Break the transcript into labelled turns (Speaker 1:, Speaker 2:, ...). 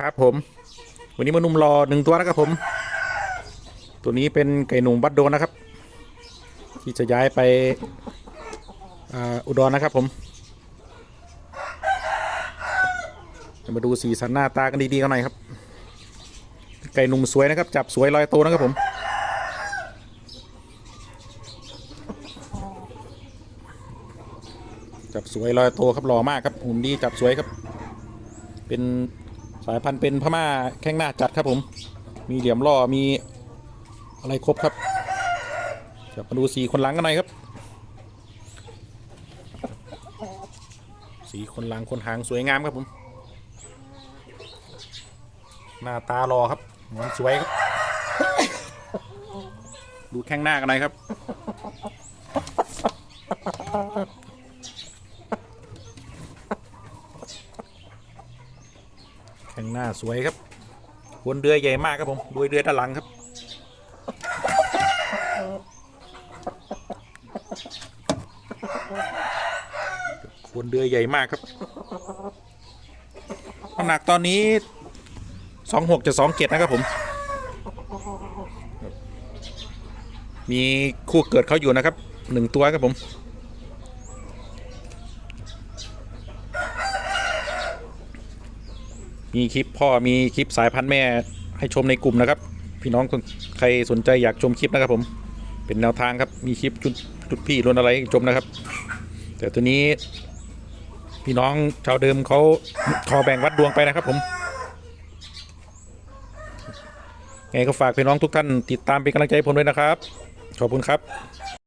Speaker 1: ครับผม วันนี้มานุ่มรอหนึ่งตัวนะครับผม ตัวนี้เป็นไก่หนุ่มบัดโดนนะครับ ที่จะย้ายไปอ,อุดรนะครับผมมาดูสีสันหน้าตากันดีๆกันหน่อยครับ ไก่หนุ่มสวยนะครับ จับสวยลอยโตวนะครับผมจับสวยลอยโตวครับหล่อมากครับหุ่นดีจับสวยครับ เป็นายพันธุ์เป็นพม่าแข้งหน้าจัดครับผม มีเหลี่ยมล่อมีอะไรครบครับจะมาดูสีคนหลังกันหน่อยครับ สีคนหลังคนหางสวยงามครับผม หน้าตารอครับมันสวยครับ ดูแข้งหน้ากันหน่อยครับ แข้งหน้าสวยครับบนเรือใหญ่มากครับผมด้วยเรือด้านหลังครับบนเรือใหญ่มากครับน้ำหนักตอนนี้สองหกจะสองเจ็ดนะครับผม มีคู่เกิดเขาอยู่นะครับหนึ่งตัวครับผม มีคลิปพ่อมีคลิปสายพันธุ์แม่ให้ชมในกลุ่มนะครับ พี่น้องคนใครสนใจอยากชมคลิปนะครับ ผม เป็นแนวทางครับมีคลิปจุดจุดพี่รุ่นอะไรชมนะครับ แต่ตัวนี้ พี่น้องชาวเดิมเขาขอแบ่งวัดดวงไปนะครับ ผมไงก็ฝากพี่น้องทุกท่านติดตามเป็นกำลังใจผมด้วยนะครับ ขอบคุณครับ